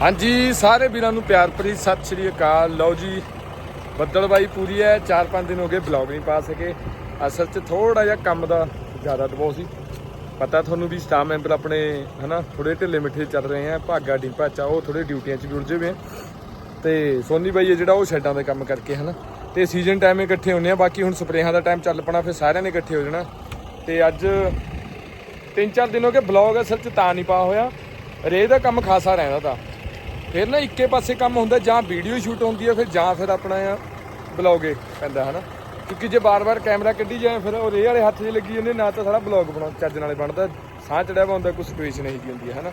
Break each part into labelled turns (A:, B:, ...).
A: ਹਾਂਜੀ, ਸਾਰੇ ਵੀਰਾਂ ਨੂੰ ਪਿਆਰ ਭਰੀ ਸਤਿ ਸ਼੍ਰੀ ਅਕਾਲ। ਲਓ ਜੀ, ਬੱਦਲਬਾਈ ਪੂਰੀ ਹੈ 4-5 ਦਿਨ ਹੋ ਗਏ ਬਲੌਗ ਨਹੀਂ ਪਾ ਸਕੇ। ਅਸਲ 'ਚ ਥੋੜਾ ਜਿਹਾ ਕੰਮ ਦਾ ਜ਼ਿਆਦਾ ਦਬਾਅ ਸੀ। ਪਤਾ ਤੁਹਾਨੂੰ ਵੀ ਸਟਾਫ ਮੈਂਬਰ ਆਪਣੇ, ਹਨਾ ਥੋੜੇ ਢਿੱਲੇ ਮਿੱਠੇ ਚੱਲ ਰਹੇ ਆ ਭਾਗਾ ਡੀਪਾਚਾ ਉਹ ਥੋੜੇ ਡਿਊਟੀਆਂ 'ਚ ਵੀ ਉਲਝੇ ਹੋਏ ਤੇ ਸੋਨੀ ਬਾਈ ਹੈ ਜਿਹੜਾ ਉਹ ਸ਼ੈਡਾਂ ਦਾ ਕੰਮ ਕਰਕੇ, ਹਨਾ। ਤੇ ਸੀਜ਼ਨ ਟਾਈਮ ਇਕੱਠੇ ਹੁੰਨੇ ਆ, ਬਾਕੀ ਹੁਣ ਸਪਰੇਹਾਂ ਦਾ ਟਾਈਮ ਚੱਲ ਪਣਾ, ਫਿਰ ਸਾਰਿਆਂ ਨੇ ਇਕੱਠੇ ਹੋ ਜਾਣਾ। ਤੇ ਅੱਜ ਤਿੰਨ ਚਾਰ ਦਿਨ ਹੋ ਗਏ, ਬਲੌਗ ਅਸਲ 'ਚ ਤਾਂ ਨਹੀਂ ਪਾ ਹੋਇਆ। ਰੇ ਦਾ ਕੰਮ ਖਾਸਾ ਰਹਿੰਦਾ ਤਾਂ। ਫਿਰ ਨਾ ਇੱਕੇ ਪਾਸੇ ਕੰਮ ਹੁੰਦਾ, ਜਾਂ ਵੀਡੀਓ ਸ਼ੂਟ ਹੁੰਦੀ ਹੈ ਫਿਰ ਜਾਂ ਫਿਰ ਆਪਣਾ ਆ ਬਲੌਗੇ ਪੈਂਦਾ, ਹਨਾ? ਕਿਉਂਕਿ ਜੇ ਬਾਰ-ਬਾਰ ਕੈਮਰਾ ਕੱਢੀ ਜਾਏ, ਫਿਰ ਉਹ ਰੇ ਵਾਲੇ ਹੱਥ 'ਚ ਲੱਗੀ ਜਾਂਦੇ, ਨਾ ਤਾਂ ਸਾਰਾ ਬਲੌਗ ਬਣਾ, ਚੱਜ ਨਾਲੇ ਬਣਦਾ, ਸਾਹ ਚੜਿਆ ਹੁੰਦਾ, ਕੋਈ ਸਿਚੁਏਸ਼ਨ ਨਹੀਂ ਜਿਹੀ ਹੁੰਦੀ ਹੈ ਹਨਾ?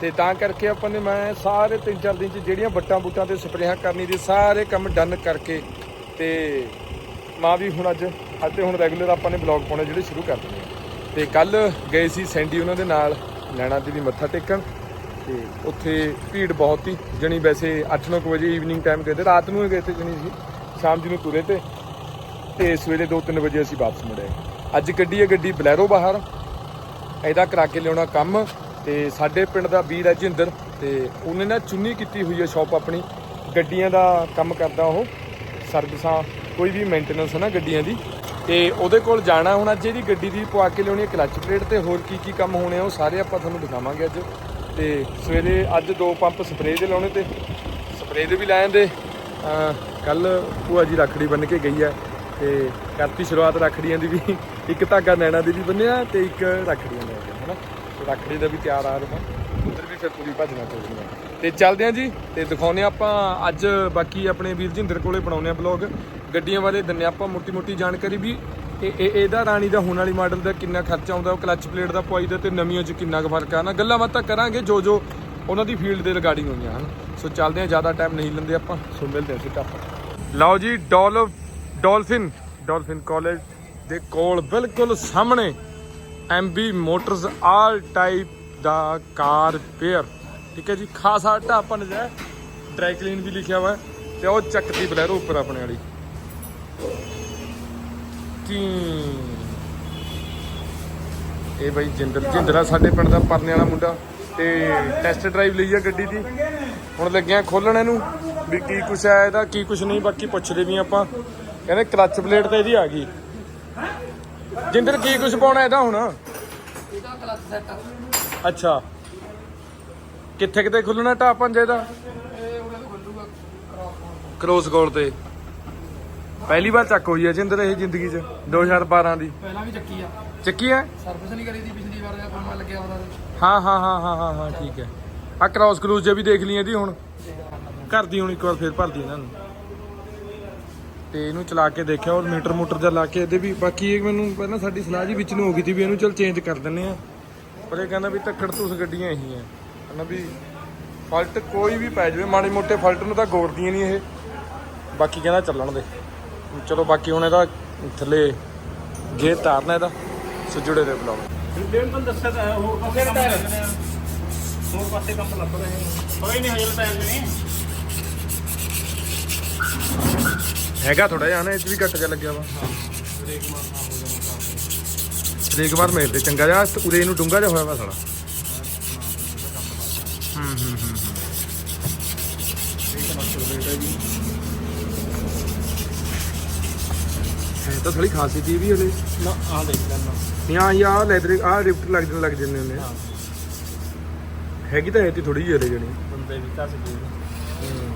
A: ਤੇ ਤਾਂ ਕਰਕੇ ਆਪਾਂ ਨੇ ਮੈਂ ਸਾਰੇ ਤਿੰਨ ਚਾਰ ਦਿਨ 'ਚ ਜਿਹੜੀਆਂ ਬੱਟਾਂ ਬੂਟਾਂ ਤੇ ਸਪਰੇਹਾਂ ਕਰਨੀ ਦੇ ਸਾਰੇ ਕੰਮ ਡਨ ਕਰਕੇ ਤੇ ਮਾਂ ਵੀ ਹੁਣ ਅੱਜ ਅੱਜ ਹੁਣ ਰੈਗੂਲਰ ਆਪਾਂ ਨੇ ਬਲੌਗ ਪਾਉਣੇ ਜਿਹੜੇ ਸ਼ੁਰੂ ਕਰ ਦਿੰਦੇ ਆ। ਤੇ ਕੱਲ ਗਏ ਸੀ ਸੈਂਡੀ ਉਹਨਾਂ ਦੇ ਨਾਲ, ਨੈਣਾ ਦੇਵੀ ਮੱਥਾ ਟੇਕਣ। ਤੇ ਉੱਥੇ ਭੀੜ ਬਹੁਤ ਸੀ। ਜਣੀ ਵੈਸੇ 8-9 ਵਜੇ ਈਵਨਿੰਗ ਟਾਈਮ ਗਏ ਤੇ ਰਾਤ ਨੂੰ ਹੀ ਗਏ ਤੇ ਜਣੀ ਸੀ ਸ਼ਾਮ ਜੀ ਨੂੰ ਤੁਰੇ ਤੇ। ਤੇ ਸਵੇਰੇ 2-3 ਵਜੇ ਅਸੀਂ ਵਾਪਸ ਮੁੜੇ। ਅੱਜ ਗੱਡੀ ਹੈ ਗੱਡੀ ਬਲੈਰੋ ਬਾਹਰ। ਇਹਦਾ ਕਰਾ ਕੇ ਲਿਆਉਣਾ ਕੰਮ। ਤੇ ਸਾਡੇ ਪਿੰਡ ਦਾ ਵੀਰ ਹੈ ਜਿੰਦਰ। ਤੇ ਉਹਨੇ ਨਾ ਚੁੰਨੀ ਕੀਤੀ ਹੋਈ ਹੈ ਸ਼ਾਪ ਆਪਣੀ। ਗੱਡੀਆਂ ਦਾ ਕੰਮ ਕਰਦਾ ਉਹ। ਸਰਵਿਸਾਂ, ਕੋਈ ਵੀ ਮੇਨਟੇਨੈਂਸ ਹੈ ਨਾ ਗੱਡੀਆਂ ਦੀ। ਤੇ ਉਹਦੇ ਕੋਲ ਜਾਣਾ ਹੁਣ ਅੱਜ ਇਹਦੀ ਗੱਡੀ ਦੀ ਪਵਾ ਕੇ ਲਿਆਉਣੀ ਹੈ ਕਲੱਚ ਪਲੇਟ ਤੇ। ਹੋਰ ਕੀ ਕੀ ਕੰਮ ਹੋਣੇ ਆ ਉਹ ਸਾਰੇ ਆਪਾਂ ਤੁਹਾਨੂੰ ਦਿਖਾਵਾਂਗੇ ਅੱਜ। ਤੇ ਸਵੇਰੇ ਅੱਜ ਦੋ ਪੰਪ ਸਪਰੇਅ ਦੇ ਲਾਉਣੇ ਤੇ ਸਪਰੇਅ ਦੇ ਵੀ ਲੈ ਜਾਂਦੇ ਕੱਲ ਭੂਆ ਜੀ ਰੱਖੜੀ ਬੰਨ ਕੇ ਗਈ ਹੈ ਤੇ ਕਰਤੀ ਸ਼ੁਰੂਆਤ ਰੱਖੜੀਆਂ ਦੀ ਵੀ ਇੱਕ ਧਾਗਾ ਨੈਣਾ ਦੀ ਵੀ ਬੰਨਿਆ ਤੇ ਇੱਕ ਰੱਖੜੀਆਂ ਦਾ ਵੀ, ਹਨਾ? ਤੇ ਰੱਖੜੀ ਦਾ ਵੀ ਤਿਆਰ ਆ ਰਿਹਾ ਉਧਰ ਵੀ ਫਿਰ ਪੂਰੀ ਭੱਜਣਾ ਚਾਹੀਦੀ ਹੈ ਤੇ ਚੱਲਦੇ ਆਂ ਜੀ ਤੇ ਦਿਖਾਉਨੇ ਆਪਾਂ ਅੱਜ ਬਾਕੀ ਆਪਣੇ ਵੀਰ ਜਿੰਦਰ ਕੋਲੇ ਬਣਾਉਨੇ ਆ ਬਲੌਗ ਗੱਡੀਆਂ ਬਾਰੇ ਦਿੰਨੇ ਆਪਾਂ ਮੋਟੀ ਮੋਟੀ ਜਾਣਕਾਰੀ ਵੀ। ਇਹ ਇਹ- ਇਹਦਾ ਰਾਣੀ ਦਾ ਹੁਣ ਵਾਲੀ ਮਾਡਲ ਦਾ ਕਿੰਨਾ ਖਰਚਾ ਆਉਂਦਾ, ਉਹ ਕਲੱਚ ਪਲੇਟ ਦਾ ਪਵਾਈ ਦਾ ਤੇ ਨਵੀਆਂ 'ਚ ਕਿੰਨਾ ਕੁ ਫ਼ਰਕ ਆ। ਨਾ ਗੱਲਾਂ ਬਾਤਾਂ ਕਰਾਂਗੇ, ਜੋ ਜੋ ਉਹਨਾਂ ਦੀ ਫੀਲਡ ਦੇ ਰਿਗਾਰਡਿੰਗ ਹੋਈਆਂ, ਹਨ। ਸੋ ਚੱਲਦੇ ਆ ਜ਼ਿਆਦਾ ਟਾਈਮ ਨਹੀਂ ਲੈਂਦੇ ਆਪਾਂ ਸੋ ਮਿਲਦੇ ਆ ਸਿੱਧਾ ਆਪਾਂ। ਲਓ ਜੀ, ਡੋਲ, ਡੋਲਫਿਨ ਡੋਲਫਿਨ ਕਾਲਜ ਦੇ ਕੋਲ ਬਿਲਕੁਲ ਸਾਹਮਣੇ ਐਮਬੀ ਮੋਟਰਸ ਆਲ ਟਾਈਪ ਦਾ ਕਾਰ ਪੇਅਰ ਠੀਕ ਹੈ ਜੀ, ਖਾਸਾ ਢਾਪਾ ਨਜਾ ਡਰਾਈ ਕਲੀਨ ਵੀ ਲਿਖਿਆ ਹੋਇਆ ਹੈ, ਤੇ ਉਹ ਚੱਕਦੀ ਬਲੈਰੋ ਉੱਪਰ ਆਪਣੇ ਵਾਲੀ। ਕੀ? ਇਹ ਬਾਈ ਜਿੰਦਰ ਜਿੰਦਰਾ ਸਾਡੇ ਪਿੰਡ ਦਾ ਪਰਨੇ ਵਾਲਾ ਮੁੰਡਾ ਤੇ ਟੈਸਟ ਡਰਾਈਵ ਲਈ ਆ ਗੱਡੀ ਦੀ। ਹੁਣ ਲੱਗਿਆ ਖੋਲਣ ਇਹਨੂੰ ਵੀ ਕੀ ਕੁਛ ਹੈ ਇਹਦਾ ਕੀ ਕੁਛ ਨਹੀਂ ਬਾਕੀ ਪੁੱਛਦੇ ਵੀ ਆਪਾਂ। ਕਹਿੰਦੇ ਕਲੱਚ ਪਲੇਟ ਤੇ ਇਹਦੀ ਆ ਗਈ। ਜਿੰਦਰ ਕੀ ਕੁਛ ਪਾਉਣਾ ਇਹਦਾ ਹੁਣ?
B: ਇਹਦਾ ਕਲੱਚ ਸੈੱਟ
A: ਅੱਛਾ। ਕਿੱਥੇ ਕਿਤੇ ਖੁੱਲਣਾ ਢਾ ਪੰਜੇ ਦਾ? ਕ੍ਰੋਸ ਗੋਲ ਤੇ। ਪਹਿਲੀ ਵਾਰ ਚੱਕ ਹੋਈ ਹੈ ਜਿੰਦਰ ਇਹ ਜ਼ਿੰਦਗੀ 'ਚ 2012 ਦੀ।
B: ਪਹਿਲਾਂ ਵੀ ਚੱਕੀ ਆ।
A: ਚੱਕੀ ਹੈ
B: ਸਰਵਿਸ ਨਹੀਂ ਕਰੀ ਦੀ ਪਿਛਲੀ ਵਾਰ ਦਾ ਕੰਮ ਲੱਗਿਆ ਉਹਦਾ
A: ਹਾਂ ਹਾਂ ਹਾਂ ਹਾਂ ਹਾਂ ਹਾਂ ਠੀਕ ਹੈ। ਆ ਕ੍ਰਾਸ ਕਰੂਜ਼ ਜੇ ਵੀ ਦੇਖ ਲਈ ਇਹਦੀ ਹੁਣ। ਘਰ ਦੀ ਹੁਣ ਇੱਕ ਵਾਰ ਫੇਰ ਭਰਦੀ ਇਹਨਾਂ ਨੂੰ। ਤੇ ਇਹਨੂੰ ਚਲਾ ਕੇ ਦੇਖਿਆ ਔਰ ਮੀਟਰ ਮੋਟਰ ਜਾਂ ਲਾ ਕੇ ਇਹਦੇ ਵੀ। ਬਾਕੀ ਇਹ ਮੈਨੂੰ ਪਹਿਲਾਂ ਸਾਡੀ ਸਲਾਹ ਜੀ ਵਿੱਚ ਨੂੰ ਹੋ ਗਈ ਸੀ ਵੀ ਇਹਨੂੰ ਚਲ ਚੇਂਜ ਕਰ ਦਿੰਨੇ ਆ ਪਰ ਇਹ ਕਹਿੰਦਾ ਵੀ ਧੱਕੜ ਧੁਸ ਗੱਡੀਆਂ ਇਹੀ ਆ। ਕਹਿੰਦਾ ਵੀ ਫਾਲਟ ਕੋਈ ਵੀ ਪੈ ਜਾਵੇ ਮਾੜੇ ਮੋਟੇ ਫਾਲਟ ਨੂੰ ਤਾਂ ਗੋਰਦੀਆਂ ਨਹੀਂ ਇਹ। ਬਾਕੀ ਕਹਿੰਦਾ ਚੱਲਣ ਦੇ। ਚਲੋ ਬਾਕੀ ਹੁਣ ਇਹਦਾ ਥੱਲੇ ਗੇਅਰ ਤਾਰਨਾ ਇਹਦਾ ਸੋ ਜੁੜੇ ਰਹੇ ਬਲੌਗ
C: ਦੇਣ ਤੋਂ ਦੱਸਿਆ ਤਾਂ ਹੈ, ਹੋਰ ਪਾਸੇ ਕੰਮ ਲੱਗ ਰਹੇ ਹੋਰ ਪਾਸੇ ਕੰਮ ਲੱਗ ਰਹੇ ਕੋਈ ਨਹੀਂ ਹਜੇ ਟਾਈਮ ਨਹੀਂ।
A: ਹੈਗਾ ਥੋੜਾ ਜਿਹਾ ਨਾ ਇਹ ਵੀ ਘੱਟ ਜਿਹਾ ਲੱਗਿਆ ਵਾ।
B: ਬ੍ਰੇਕ ਮਾਰਨਾ ਹੋ ਜਾਣਾ
A: ਬ੍ਰੇਕ ਮਾਰ ਮੇਲ ਤੇ ਚੰਗਾ ਜਿਹਾ ਉਰੇ ਇਹਨੂੰ ਡੂੰਗਾ ਜਿਹਾ ਹੋਇਆ ਵਾ ਸਾਲਾ। ਹੂੰ ਹੂੰ ਹੂੰ ਇਹ ਤਾਂ ਥੋੜੀ ਖਾਸੀ ਦੀ ਵੀ ਹਲੇ
C: ਨਾ ਆ ਦੇਖ ਲੈਣਾ
A: ਆ ਯਾ ਲੈਦਰ ਆ ਰਿਫਟ ਲੱਗ ਲੱਗ ਜੰਨੇ ਹੁੰਦੇ ਆ। ਹੈਗੀ ਤਾਂ ਹੈ ਤੀ ਥੋੜੀ ਜਿਹੀ ਹਲੇ ਜਣੀ।
C: ਬੰਦੇ ਵੀ ਘਸ ਗਏ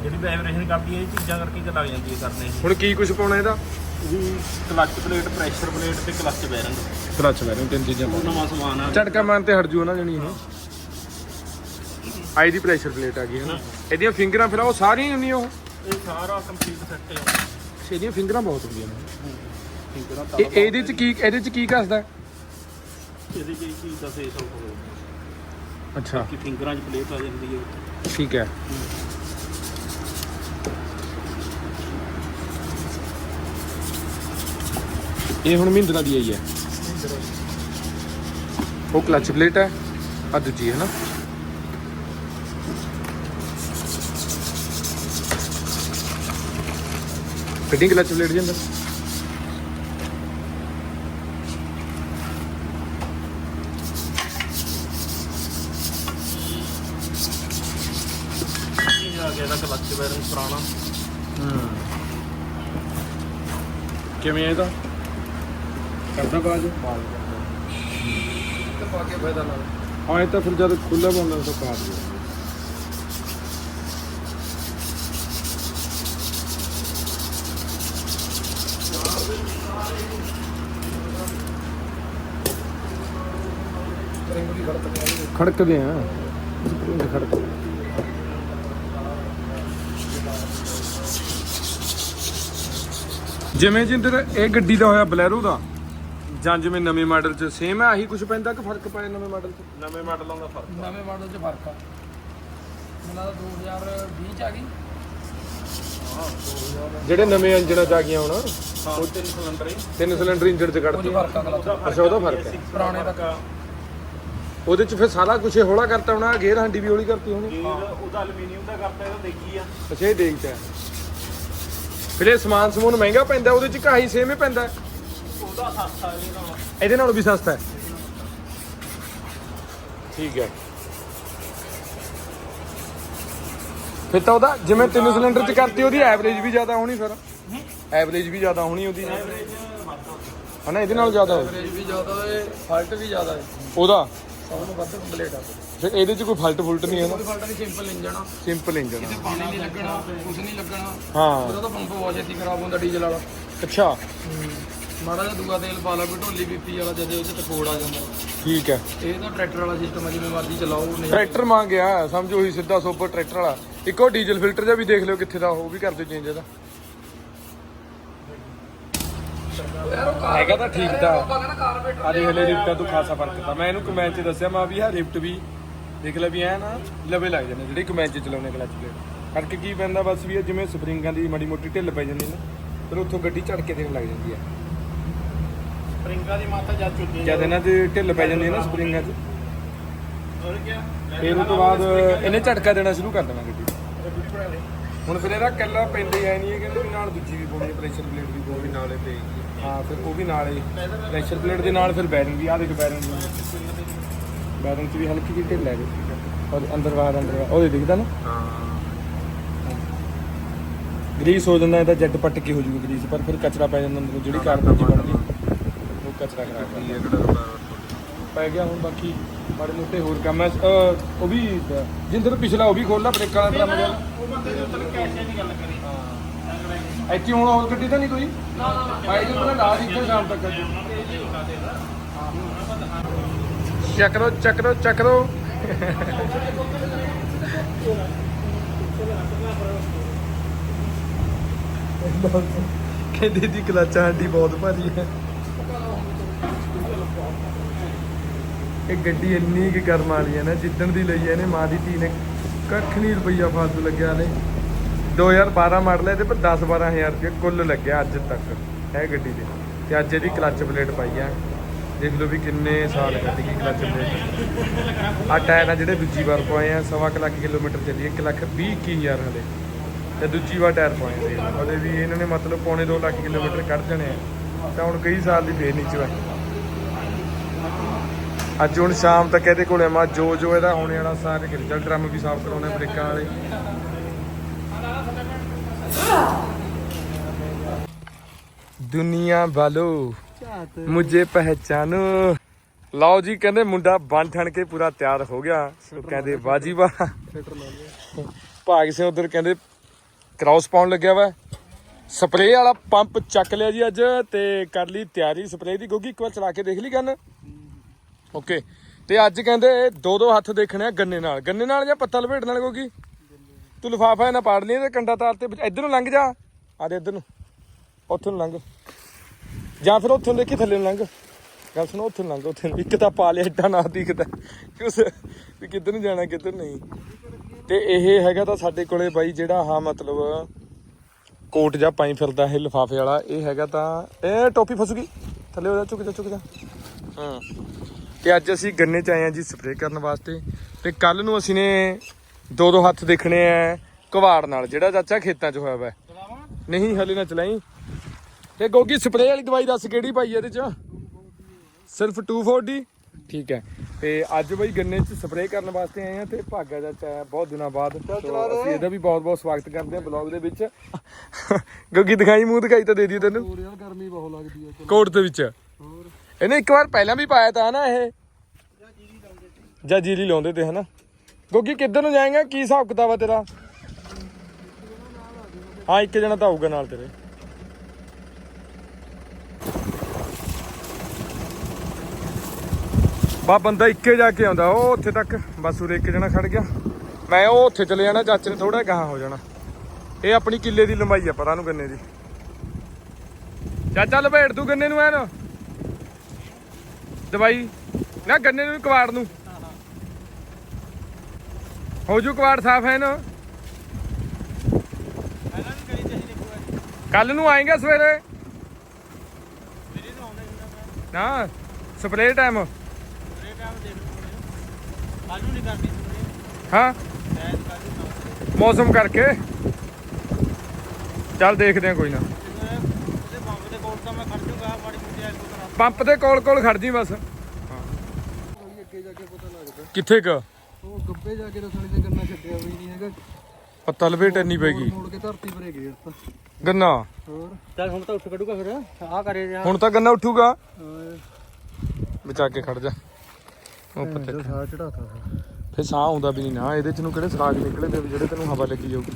C: ਜਿਹੜੀ ਵਾਈਬ੍ਰੇਸ਼ਨ ਕਰਦੀ ਹੈ ਇਹ ਚੀਜ਼ਾਂ ਕਰਕੇ ਤੇ ਲੱਗ ਜਾਂਦੀ ਹੈ ਕਰਨੇ
A: ਹੁਣ ਕੀ ਕੁਝ ਪਾਉਣਾ ਇਹਦਾ?
C: ਵੀ ਕਲੱਚ ਪਲੇਟ ਪ੍ਰੈਸ਼ਰ ਪਲੇਟ ਤੇ ਕਲੱਚ ਬੈਰਿੰਗ
A: ਕਲੱਚ ਵੈਰੂ ਤਿੰਨ ਚੀਜ਼ਾਂ
C: ਉਹ ਨਵਾਂ ਸਮਾਨ ਆ।
A: ਝਟਕਾ ਮਾਰਨ ਤੇ ਹਟ ਜੂ ਨਾ ਜਣੀ ਇਹ ਆਈ ਦੀ ਪ੍ਰੈਸ਼ਰ ਪਲੇਟ ਆ ਗਈ ਹੈ। ਨਾ ਇਹਦੀਆਂ ਫਿੰਗਰਾਂ ਫਿਰ ਉਹ ਸਾਰੀਆਂ ਹੀ ਹੁੰਦੀਆਂ ਉਹ।
C: ਇਹ ਸਾਰਾ ਕੰਪਲੀਟ ਸੈੱਟ ਹੈ
A: ਇਹਦੀਆਂ ਫਿੰਗਰਾਂ ਬਹੁਤ ਹੁੰਦੀਆਂ ਨੇ।
C: ਹੈ।
A: ਇਹ ਇਹਦੇ ਚ ਕੀ ਇਹਦੇ ਚ ਕੀ ਘਸਦਾ?
C: ਇਹਦੀ ਕੀ ਚੀਜ਼ ਦਾ ਫੇਸ ਆਊਟ ਹੋਵੇ।
A: ਅੱਛਾ।
C: ਕਿ ਫਿੰਗਰਾਂ 'ਚ ਪਲੇਟ ਆ ਜਾਂਦੀ ਹੈ।
A: ਠੀਕ ਹੈ। ਇਹ ਹੁਣ ਮਹਿੰਦਰਾ ਦੀ ਆਈ ਹੈ। ਉਹ ਕਲਚ ਪਲੇਟ ਹੈ। ਆ ਦੂਜੀ ਹੈ ਨਾ। ਫਿਟਿੰਗ ਕਲਚ ਪਲੇਟ ਦੇ ਅੰਦਰ?
C: ਇਹਦਾ ਕਲੱਚ ਬੈਰਿੰਗ ਪੁਰਾਣਾ?
A: ਹੂੰ। ਕਿਵੇਂ ਇਹਦਾ ਕਰਦਾ ਬਾਜ
B: ਤੇ ਪਾ ਕੇ ਫਾਇਦਾ ਨਾਲ।
A: ਹਾਂ ਇਹ ਤਾਂ ਫਿਰ ਜਦ ਖੁੱਲਾ ਬੰਦਾ ਤਾਂ ਪਾ ਦਿਓ। ਖੜਕਦੇ ਆ। ਖੜਕਦੇ। ਜਿਵੇਂ ਜਿੰਦਰ ਇਹ ਗੱਡੀ ਦਾ ਹੋਇਆ ਬਲੈਰੋ ਦਾ। ਜਾਂ ਜਿਵੇਂ ਨਵੇਂ ਮਾਡਲ 'ਚ ਸੇਮ ਹੈ ਆਹੀ ਕੁਝ ਪੈਂਦਾ ਕਿ ਫ਼ਰਕ ਪਾਇਆ ਨਵੇਂ ਮਾਡਲ 'ਚ?
C: ਨਵੇਂ ਮਾਡਲਾਂ ਦਾ ਫ਼ਰਕ
B: ਨਵੇਂ ਮਾਡਲ 'ਚ ਫ਼ਰਕ ਆ। ਮੈਨੂੰ ਲੱਗਦਾ 2020 ਚ ਆ ਗਈ।
A: ਜਿਹੜੇ ਨਵੇਂ ਇੰਜਣ 'ਚ ਆ ਗਈਆਂ ਹੁਣ।
C: ਉਹ ਤਿੰਨ ਸਿਲੰਡਰ ਹੀ।
A: ਤਿੰਨ ਸਿਲੰਡਰ ਇੰਜਣ 'ਚ ਕੱਢਦੇ
B: ਫ਼ਰਕ ਆ
A: ਅੱਛਾ ਉਹਦਾ ਫ਼ਰਕ ਹੈ
B: ਪੁਰਾਣੇ ਦਾ
A: ਉਹਦੇ 'ਚ ਫਿਰ ਸਾਰਾ ਕੁਝ ਹੌਲਾ ਕਰਤਾ ਹੋਣਾ ਗੇਅਰ ਹਾਂਡੀ ਵੀ ਹੌਲੀ ਕਰਤੀ ਹੋਣੀ।
C: ਉਹਦਾ ਐਲੂਮੀਨੀਅਮ ਦਾ ਕਰਤਾ ਇਹਦਾ ਦੇਖੀ ਆ।
A: ਅੱਛਾ ਇਹ ਦੇਖ ਇਹ ਸਮਾਨ ਸਮੂਨ ਮਹਿੰਗਾ ਪੈਂਦਾ ਉਹਦੇ 'ਚ ਕਾਹੀ ਸੇਮ ਹੀ ਪੈਂਦਾ।
C: ਉਹਦਾ ਸਸਤਾ ਇਹਦਾ
A: ਇਹਦੇ ਨਾਲੋਂ ਵੀ ਸਸਤਾ ਹੈ। ਠੀਕ ਹੈ। ਫਿਰ ਤਾਂ ਉਹਦਾ ਜਿਵੇਂ ਤਿੰਨ ਸਿਲੰਡਰ 'ਚ ਕਰਤੀ ਉਹਦੀ ਐਵਰੇਜ ਵੀ ਜ਼ਿਆਦਾ ਹੋਣੀ ਫਿਰ ਐਵਰੇਜ ਵੀ ਜ਼ਿਆਦਾ ਹੋਣੀ ਉਹਦੀ। ਹਨਾ ਇਹਦੇ ਨਾਲ ਜ਼ਿਆਦਾ ਹੋਵੇ
B: ਐਵਰੇਜ ਵੀ ਜ਼ਿਆਦਾ ਹੈ ਫਾਲਟ ਵੀ ਜ਼ਿਆਦਾ ਹੈ।
A: ਉਹਦਾ?
B: ਸਭ ਤੋਂ ਵੱਧ ਕੰਪਲੀਟ ਆ।
A: ਫਿਰ ਇਹਦੇ 'ਚ ਕੋਈ ਫਲਟ ਫੁਲਟ ਨਹੀਂ ਹੈ ਨਾ?
B: ਫਾਲਟ ਨਹੀਂ ਸਿੰਪਲ ਇੰਜਣ ਆ।
A: ਸਿੰਪਲ ਇੰਜਨ
B: ਪਾਣੀ ਨਹੀਂ ਲੱਗਣਾ ਕੁਝ ਨਹੀਂ ਲੱਗਣਾ।
A: ਹਾਂ।
B: ਉਹਦਾ ਤਾਂ ਪੰਪ ਬਹੁਤ ਛੇਤੀ ਖਰਾਬ ਹੁੰਦਾ ਡੀਜ਼ਲ ਵਾਲਾ।
A: ਅੱਛਾ।
B: ਮਾੜਾ ਜਿਹਾ ਦੂਆ ਤੇਲ ਪਾ ਲਾ ਕੋਈ ਢੋਲੀ ਬੀਪੀ ਵਾਲਾ ਜਦੇ ਉਹ 'ਚ ਟਕੋੜ ਆ ਜਾਂਦਾ।
A: ਠੀਕ ਹੈ।
B: ਇਹ ਤਾਂ ਟਰੈਕਟਰ ਵਾਲਾ ਸਿਸਟਮ ਆ ਜਿਵੇਂ ਮਰਜ਼ੀ ਚਲਾਓ ਨਹੀਂ।
A: ਟਰੈਕਟਰ ਮੰਗ ਗਿਆ ਸਮਝੋ ਉਹੀ ਸਿੱਧਾ ਸੁਪਰ ਟਰੈਕਟਰ ਵਾਲਾ। ਇੱਕੋ ਡੀਜ਼ਲ ਫਿਲਟਰ ਜਿਹਾ ਵੀ ਦੇਖ ਲਿਓ ਕਿੱਥੇ ਦਾ ਉਹ ਵੀ ਕਰ ਦਿਓ ਚੇਂਜ ਇਹਦਾ। ਹੈਗਾ ਤਾਂ ਠੀਕ ਤਾਂ ਅਰੇ ਹਲੇ ਰਿਫਟਾਂ ਤੋਂ ਖਾਸਾ ਫ਼ਰਕ ਤਾਂ। ਮੈਂ ਇਹਨੂੰ ਕਮੈਂਟ 'ਚ ਦੱਸਿਆ ਮੈਂ ਵੀ ਆਹ ਰਿਫਟ ਵੀ ਦੇਖ ਲੈ ਵੀ ਐ ਨਾ ਲਵੇ ਲੱਗ ਜਾਂਦੇ ਜਿਹੜੀ ਕਮੈਂਟ 'ਚ ਚਲਾਉਣੇ ਕਲਚ ਪਲੇਟ ਫ਼ਰਕ ਕੀ ਪੈਂਦਾ ਬਸ ਵੀ ਇਹ ਜਿਵੇਂ ਸਪਰਿੰਗਾਂ ਦੀ ਮਾੜੀ ਮੋਟੀ ਢਿੱਲ ਪੈ ਜਾਂਦੀ ਨਾ ਫਿਰ ਉੱਥੋਂ ਗੱਡੀ ਝਟਕੇ ਦੇਣ ਲੱਗ ਜਾਂਦੀ ਹੈ।
C: ਸਪਰਿੰਗਾਂ ਦੀ ਮਾਤਾ ਜਦ ਚੁੱਕੀ
A: ਜਦ ਇਹਨਾਂ 'ਚ ਢਿੱਲ ਪੈ ਜਾਂਦੀ ਹੈ ਨਾ ਸਪਰਿੰਗਾਂ 'ਚ।
C: ਹੋਰ ਕੀ
A: ਫਿਰ ਉਹ ਤੋਂ ਬਾਅਦ ਇਹਨੇ ਝਟਕਾ ਦੇਣਾ ਸ਼ੁਰੂ ਕਰ ਦੇਣਾ ਗੱਡੀ। ਹੁਣ ਫਿਰ ਇਹਦਾ ਕੱਲਾ ਪੈਂਦੇ ਐ ਨਹੀਂ ਇਹ ਕਹਿੰਦੇ ਵੀ ਨਾਲ ਦੂਜੀ ਵੀ ਪਾਉਣੀ ਪ੍ਰੈਸ਼ਰ ਪਲੇਟ ਵੀ ਪਾਉਣੀ ਨਾਲੇ ਪਏਗੀ ਹਾਂ। ਫਿਰ ਉਹ ਵੀ ਨਾਲੇ ਪ੍ਰੈਸ਼ਰ ਪਲੇਟ ਦੇ ਨਾਲ ਫਿਰ ਬੈਰਿੰਗ ਵੀ ਆ ਦੇਖ ਬੈਰਿੰਗ ਬੈਰਿੰਗ 'ਚ ਵੀ ਹਲਕੀ ਜਿਹੀ ਢਿੱਲ ਹੈ ਇਹਦੇ। ਔਰ ਅੰਦਰ ਬਾਹਰ ਅੰਦਰ ਬਾਹਰ। ਉਹਦੇ ਦਿਖਦਾ ਨਾ
C: ਹਾਂ।
A: ਗਰੀਸ ਹੋ ਜਾਂਦਾ ਇਹਦਾ ਜੈਟ ਪੱਟ ਕੇ ਹੋ ਜੂਗੀ ਗਰੀਸ ਪਰ ਫਿਰ ਕਚਰਾ ਪੈ ਜਾਂਦਾ ਅੰਦਰ ਜਿਹੜੀ ਕਾਰ ਦੀ ਬਣਦੀ ਉਹ ਕਚਰਾ ਖਰਾਬ
C: ਇਹ ਕਿਹੜਾ
A: ਪੈ ਗਿਆ ਹੁਣ ਬਾਕੀ ਮਾੜੇ ਮੋਟੇ ਹੋਰ ਕੰਮ ਹੈ। ਅਹ, ਉਹ ਵੀ ਜਿੰਦਰ ਪਿਛਲਾ ਉਹ ਵੀ ਖੋਲਣਾ ਬ੍ਰੇਕਾਂ ਵਾਲਾ ਡਰਮ ਜਿਹਾ
C: ਉਹ ਬੰਦੇ ਦੇ ਉੱਤੇ ਕੈਸ਼ਾਂ ਦੀ ਗੱਲ ਕਰੀ।
A: ਇੱਥੇ ਹੁਣ ਹੋਰ ਗੱਡੀ ਤਾਂ ਨਹੀਂ ਕੋਈ? ਨਾ ਨਾ ਭਾਈ ਜੀ ਉਹਨਾਂ ਲਾ ਦਿੱਤੇ ਸ਼ਾਮ ਤੱਕ ਚੱਕ ਦੋ ਚੱਕ ਦੋ ਚੱਕ ਦੋ। ਕਹਿੰਦੇ ਦੀ ਕਲਾਚਾਂ ਹੱਡੀ ਬਹੁਤ ਭਾਰੀ ਹੈ। ਇਹ ਗੱਡੀ ਇੰਨੀ ਕਿ ਕਰਮ ਵਾਲੀ ਹੈ ਨਾ, ਜਿੱਦਣ ਦੀ ਲਈ ਹੈ ਇਹਨੇ, ਮਾਂ ਦੀ ਧੀ ਨੇ ਕੱਖ ਨਹੀਂ ਰੁਪਈਆ ਫਾਲਤੂ ਲੱਗਿਆ ਨੇ 2012 ਮਾਡਲ ਹੈ ਤੇ ਪਰ 10 12000 ਰੁਪਏ ਕੁੱਲ ਲੱਗਿਆ ਅੱਜ ਤੱਕ ਹੈ ਗੱਡੀ ਦੇ। ਤੇ ਅੱਜ ਇਹਦੀ ਕਲੱਚ ਪਲੇਟ ਪਾਈ ਆ ਦੇਖ ਲਓ ਵੀ ਕਿੰਨੇ ਸਾਲ ਕੱਢ ਗਈ ਕਲੱਚ ਪਲੇਟ ਆ। ਟਾਇਰ ਆ ਜਿਹੜੇ ਦੂਜੀ ਵਾਰ ਪਾਏ ਆ, ਸਵਾ ਕੁ ਲੱਖ ਕਿਲੋਮੀਟਰ ਚੱਲੀ 1 ਲੱਖ 20 ਇੱਕੀ ਹਜ਼ਾਰ ਹਲੇ। ਤੇ ਦੂਜੀ ਵਾਰ ਟਾਇਰ ਪਵਾਏ ਸੀ ਉਹਦੇ ਵੀ ਇਹਨਾਂ ਨੇ ਮਤਲਬ ਪੌਣੇ 2 ਲੱਖ ਕਿਲੋਮੀਟਰ ਕੱਢ ਜਾਣੇ ਆ। ਤਾਂ ਹੁਣ ਕਈ ਸਾਲ ਦੀ ਫੇਰ ਨੀਚੇ ਵਾ ਅੱਜ ਹੁਣ ਸ਼ਾਮ ਤੱਕ ਇਹਦੇ ਕੋਲੇ ਮਾ ਜੋ ਜੋ ਇਹਦਾ ਹੋਣੇ ਵਾਲਾ ਸਾਰੇ ਗਿਰਜਲ ਡਰਮ ਵੀ ਸਾਫ਼ ਕਰਾਉਣੇ, ਬ੍ਰੇਕਾਂ ਵਾਲੇ। ਦੁਨੀਆ ਵਾਲੋ ਮੁਝੇ ਪਹਿਚਾਨੋ। ਲਓ ਜੀ ਕਹਿੰਦੇ ਮੁੰਡਾ ਬਣ ਠਣ ਕੇ ਪੂਰਾ ਤਿਆਰ ਹੋ ਗਿਆ। ਸੋ ਕਹਿੰਦੇ ਬਾਜੀ ਵਾ ਭਾਗ ਸੇ ਉਧਰ ਕਹਿੰਦੇ ਕ੍ਰਾਸ ਪਾਉਣ ਲੱਗਿਆ ਵਾ। ਸਪਰੇਅ ਵਾਲਾ ਪੰਪ ਚੱਕ ਲਿਆ ਜੀ ਅੱਜ ਤੇ ਕਰ ਲਈ ਤਿਆਰੀ ਸਪਰੇਅ ਦੀ। ਕਿਉਂਕਿ ਇੱਕ ਵਾਰ ਚਲਾ ਕੇ ਦੇਖ ਲਈ ਗੰਨ ਓਕੇ। ਤੇ ਅੱਜ ਕਹਿੰਦੇ ਦੋ ਦੋ ਹੱਥ ਦੇਖਣੇ ਆ ਗੰਨੇ ਨਾਲ। ਗੰਨੇ ਨਾਲ ਜਾਂ ਪੱਤਾ ਲਪੇਟ ਨਾਲ ਕਿਉਂਕਿ ਤੂੰ ਲਿਫਾਫਾ ਇਹਨਾਂ ਪਾੜ ਲਈ ਤੇ ਕੰਡਾ ਤਾਰ ਤੇ ਇੱਧਰ ਨੂੰ ਲੰਘ ਜਾ। ਆ ਦੇ ਇੱਧਰ ਨੂੰ। ਉੱਥੇ ਨੂੰ ਲੰਘ। ਜਾਂ ਫਿਰ ਉੱਥੇ ਨੂੰ ਦੇਖੀ ਥੱਲੇ ਨੂੰ ਲੰਘ? ਗੱਲ ਸੁਣੋ ਉੱਥੇ ਲੰਘ ਉੱਥੇ ਇੱਕ ਤਾਂ ਪਾ ਲਿਆ ਏਡਾ ਨਾ ਦਿਖਦਾ। ਕਿਉਂ ਵੀ ਕਿੱਧਰ ਨੂੰ ਜਾਣਾ ਕਿੱਧਰ ਨਹੀਂ। ਤੇ ਇਹ ਹੈਗਾ ਤਾਂ ਸਾਡੇ ਕੋਲੇ ਬਾਈ ਜਿਹੜਾ ਹਾਂ ਮਤਲਬ ਕੋਟ ਜਾਂ ਪਾਈ ਫਿਰਦਾ ਇਹ ਲਿਫਾਫੇ ਵਾਲਾ ਇਹ ਹੈਗਾ ਤਾਂ ਇਹ ਟੋਪੀ ਫਸੂਗੀ। ਥੱਲੇ ਹੋ ਜਾ ਚੁੱਕ ਜਾ ਚੁੱਕ ਜਾ। ਹਾਂ। ਤੇ ਅੱਜ ਅਸੀਂ ਗੰਨੇ ਚ ਆਏ ਆ ਜੀ ਸਪਰੇਅ ਕਰਨ ਵਾਸਤੇ। ਤੇ ਕੱਲ ਨੂੰ ਅਸੀਂ ਨੇ ਦੋ ਦੋ ਹੱਥ ਦੇਖਣੇ ਆ ਕਵਾੜ ਨਾਲ ਜਿਹੜਾ ਚਾਚਾ ਖੇਤਾਂ 'ਚ ਹੋਇਆ ਵਾ। ਨਹੀਂ ਹਲੇ ਨਾ ਚਲਾਈ। ਤੇ ਗੋਗੀ ਸਪਰੇਅ ਵਾਲੀ ਦਵਾਈ ਦੱਸ ਕਿਹੜੀ ਪਾਈ ਇਹਦੇ 'ਚ? ਸਿਰਫ 240 ਠੀਕ ਹੈ। ਤੇ ਅੱਜ ਬਈ ਗੰਨੇ 'ਚ ਸਪਰੇਅ ਕਰਨ ਵਾਸਤੇ ਆਏ ਆ ਤੇ ਭਾਗਾ ਦਾ ਚਾਹ ਬਹੁਤ ਦਿਨਾਂ ਬਾਅਦ। ਸੋ ਅਸੀਂ ਇਹਦਾ ਵੀ ਬਹੁਤ ਬਹੁਤ ਸਵਾਗਤ ਕਰਦੇ ਆ ਬਲੌਗ ਦੇ ਵਿੱਚ। ਕਿਉਂਕਿ ਦਿਖਾਈ ਮੂੰਹ ਦਿਖਾਈ ਤਾਂ ਦੇ ਦੀ ਤੈਨੂੰ।
B: ਹੋਰ ਯਾਰ ਗਰਮੀ ਬਹੁਤ ਲੱਗਦੀ ਹੈ
A: ਕੋਟ ਦੇ ਵਿੱਚ।
B: ਹੋਰ?
A: ਇਹਨੇ ਇੱਕ ਵਾਰ ਪਹਿਲਾਂ ਵੀ ਪਾਇਆ ਤਾਂ ਨਾ ਇਹ। ਜਾਂ ਜੀਰੀ ਲਾਉਂਦੇ ਤੇ ਹਨਾ। ਗੋਗੀ ਕਿੱਧਰ ਨੂੰ ਜਾਏਗਾ? ਕੀ ਹਿਸਾਬ ਕਿਤਾਬ ਆ ਤੇਰਾ? ਹਾਂ ਇੱਕ ਜਣਾ ਤਾਂ ਆਊਗਾ ਨਾਲ ਤੇਰੇ। ਬਾ ਬੰਦਾ ਇੱਕੇ ਜਾ ਕੇ ਆਉਂਦਾ, ਉਹ ਉੱਥੇ ਤੱਕ ਬਸ ਉਰੇ ਇੱਕ ਜਣਾ ਖੜ ਗਿਆ। ਮੈਂ ਉਹ ਉੱਥੇ ਚਲੇ ਜਾਣਾ, ਚਾਚੇ ਨੇ ਥੋੜਾ ਗਾਹਾਂ ਹੋ ਜਾਣਾ। ਇਹ ਆਪਣੀ ਕਿੱਲੇ ਦੀ ਲੰਬਾਈ ਆ, ਪਰਾਂ ਨੂੰ ਗੰਨੇ ਦੀ। ਚਾਚਾ ਲਪੇਟ ਤੂੰ ਗੰਨੇ ਨੂੰ ਐਨ। ਦਵਾਈ। ਨਾ ਗੰਨੇ ਨੂੰ ਵੀ ਕਵਾੜ ਨੂੰ। ਹੋ ਜੂ ਕਵਾੜ ਸਾਫ਼ ਹੈ ਨਾ ਕੱਲ ਨੂੰ ਆਏਗਾ ਸਵੇਰੇ। ਨਾ, ਸਪਰੇਅ ਟਾਈਮ
C: ਆਲੂ ਨਹੀਂ ਕਰਦੀ
A: ਹਾਂ। ਮੌਸਮ ਕਰਕੇ। ਚੱਲ ਦੇਖਦੇ ਆ ਕੋਈ ਨਾ। ਪੰਪ ਦੇ ਕੋਲ ਕੋਲ ਖੜ ਜੀ ਬਸ
B: ਕੋਈ ਅੱਗੇ ਜਾ ਕੇ ਪਤਾ ਲੱਗਦਾ
A: ਕਿੱਥੇ ਕ?
B: ਉਹ ਗੱਬੇ ਜਾ ਕੇ ਗੰਨਾ ਛੱਡਿਆ ਵੀ ਨਹੀਂ ਹੈਗਾ।
A: ਪੱਤਾ ਲਪੇਟ ਇੰਨੀ ਪੈਗੀ
B: ਮੋੜ ਕੇ ਧਰਤੀ ਭਰੇ ਗਏ ਆਪਾਂ।
A: ਗੰਨਾ?
B: ਹੋਰ?
C: ਚੱਲ ਹੁਣ ਤਾਂ ਉੱਠ ਕੱਢੂਗਾ ਫਿਰ। ਆ ਕਰੇ
A: ਹੁਣ ਤਾਂ ਗੰਨਾ ਉੱਠੂਗਾ।
B: ਹਾਂ।
A: ਬਚਾ ਕੇ ਖੜ ਜਾ। ਉਹ ਪੱਤੇ
B: ਜੋ ਸਾਹ ਚੜਾਤਾ
A: ਫੇ ਸਾਹ ਆਉਂਦਾ ਵੀ ਨਹੀਂ ਨਾ ਇਹਦੇ ਚ ਨੂੰ ਕਿਹੜੇ ਸਰਾਗ ਨਿਕਲੇ ਤੇ ਜਿਹੜੇ ਤੈਨੂੰ ਹਵਾ ਲੱਗੀ ਜਾਊਗੀ।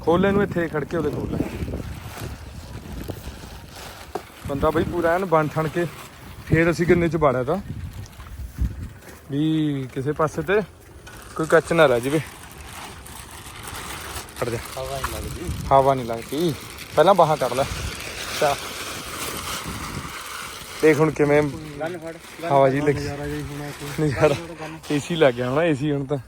A: ਖੋਲੇ ਨੂੰ ਇੱਥੇ ਖੜ ਕੇ ਉਹਦੇ ਖੋਲ ਲੈ ਬੰਦਾ ਬਈ ਪੂਰਾ ਐਨ ਬਣ ਠਣ ਕੇ ਫੇਰ ਅਸੀਂ ਗੰਨੇ ਚ ਬਾੜਿਆ ਤਾਂ। ਵੀ ਕਿਸੇ ਪਾਸੇ ਤੇ ਕੋਈ ਕੱਚ ਨਾ ਰਹਿ ਜਵੇ। ਖੜ ਜਾ।
C: ਹਵਾ ਨਹੀਂ ਲੱਗਦੀ।
A: ਹਵਾ ਨਹੀਂ ਲੱਗਦੀ। ਪਹਿਲਾਂ ਬਾਹਾਂ ਕਰ ਲੈ। ਚਾ ਦੇਖ ਹੁਣ ਕਿਵੇਂ ਹਵਾ ਜੀ ਲੱਗੀ। ਨਜ਼ਾਰਾ। ਏਸੀ ਲੱਗ ਗਿਆ ਹੁਣ ਏਸੀ ਹੁਣ ਤਾਂ।